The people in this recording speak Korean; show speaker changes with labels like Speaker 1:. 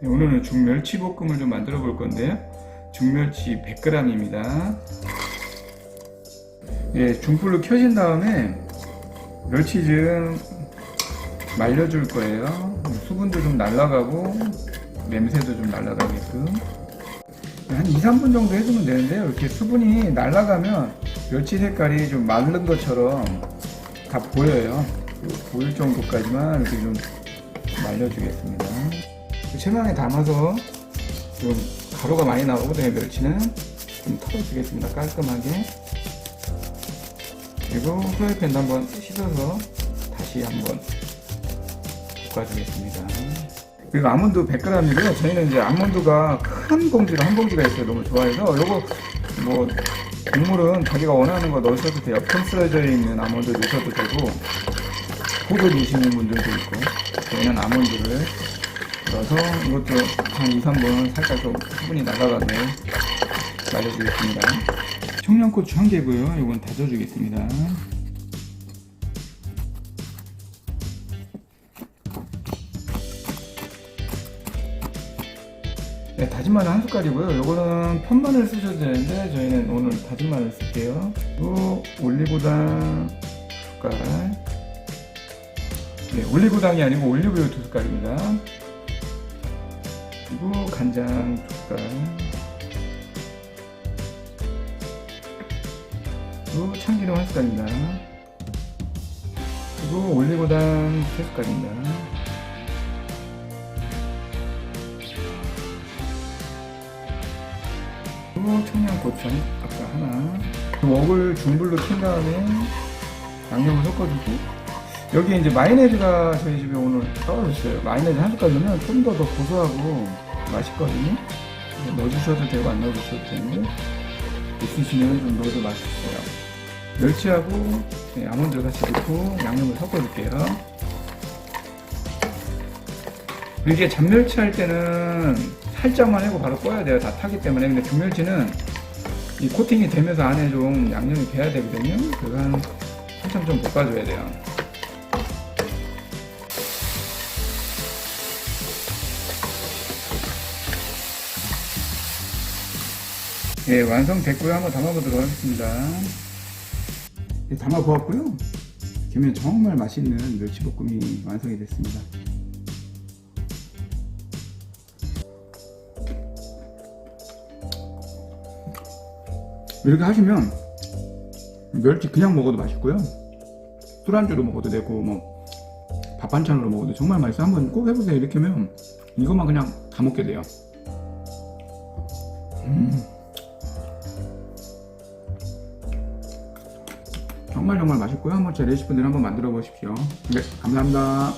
Speaker 1: 네, 오늘은 중멸치 볶음을 좀 만들어 볼 건데요. 중멸치 100g입니다. 예, 중불로 켜진 다음에 멸치 좀 말려줄 거예요. 수분도 좀 날아가고 냄새도 좀 날아가게끔 한 2, 3분 정도 해주면 되는데요. 이렇게 수분이 날아가면 멸치 색깔이 좀 마른 것처럼 다 보여요. 보일 정도까지만 이렇게 좀 말려주겠습니다. 체망에 담아서 좀 가루가 많이 나오거든요. 멸치는 좀 털어주겠습니다. 깔끔하게. 그리고 프라이팬도 한번 씻어서 다시 한번 볶아주겠습니다. 그리고 아몬드 100g이고요. 저희는 이제 아몬드가 큰 봉지로 한 봉지가 있어요. 너무 좋아해서 요거 뭐 국물은 자기가 원하는 거 넣으셔도 돼요. 큰 썰어져 있는 아몬드 넣으셔도 되고 포도 드시는 분들도 있고 저희는 아몬드를 넣어서 이것도 한 2, 3분 살짝 좀 수분이 나가가게 말려주겠습니다. 청양고추 한 개고요. 이건 다져주겠습니다. 네, 다진 마늘 한 숟갈이고요. 이거는 편마늘 쓰셔도 되는데 저희는 오늘 다진 마늘 쓸게요. 그리고 올리고당 두 숟갈. 네, 올리고당이 아니고 올리브유 두 숟갈입니다. 그리고 간장 두 숟갈. 그리고 참기름 한 숟갈입니다. 그리고 올리고당 세 숟갈입니다. 청양 고추 아까 하나. 웍을 중불로 킨 다음에 양념을 섞어주고 여기 이제 마요네즈가 저희 집에 오늘 떨어졌어요. 마요네즈 한 숟갈 넣으면 좀 더 더 고소하고 맛있거든요. 넣어주셔도 되고 안 넣어주셔도 되는데 있으시면 좀 넣어도 맛있어요. 멸치하고 네, 아몬드 같이 넣고 양념을 섞어줄게요. 이게 잡멸치 할 때는 살짝만 하고 바로 꺼야 돼요. 다 타기 때문에. 근데 중멸치는 이 코팅이 되면서 안에 좀 양념이 배야 되거든요. 그거 한 한참 좀 볶아줘야 돼요. 예, 완성됐고요. 한번 담아보도록 하겠습니다. 예, 담아보았고요. 기면 정말 맛있는 멸치볶음이 완성이 됐습니다. 이렇게 하시면 멸치 그냥 먹어도 맛있고요. 술안주로 먹어도 되고 뭐 밥 반찬으로 먹어도 정말 맛있어요. 한번 꼭 해보세요. 이렇게 하면 이것만 그냥 다 먹게 돼요. 음. 정말 정말 맛있고요. 한번 제 레시피들 한번 만들어 보십시오. 네, 감사합니다.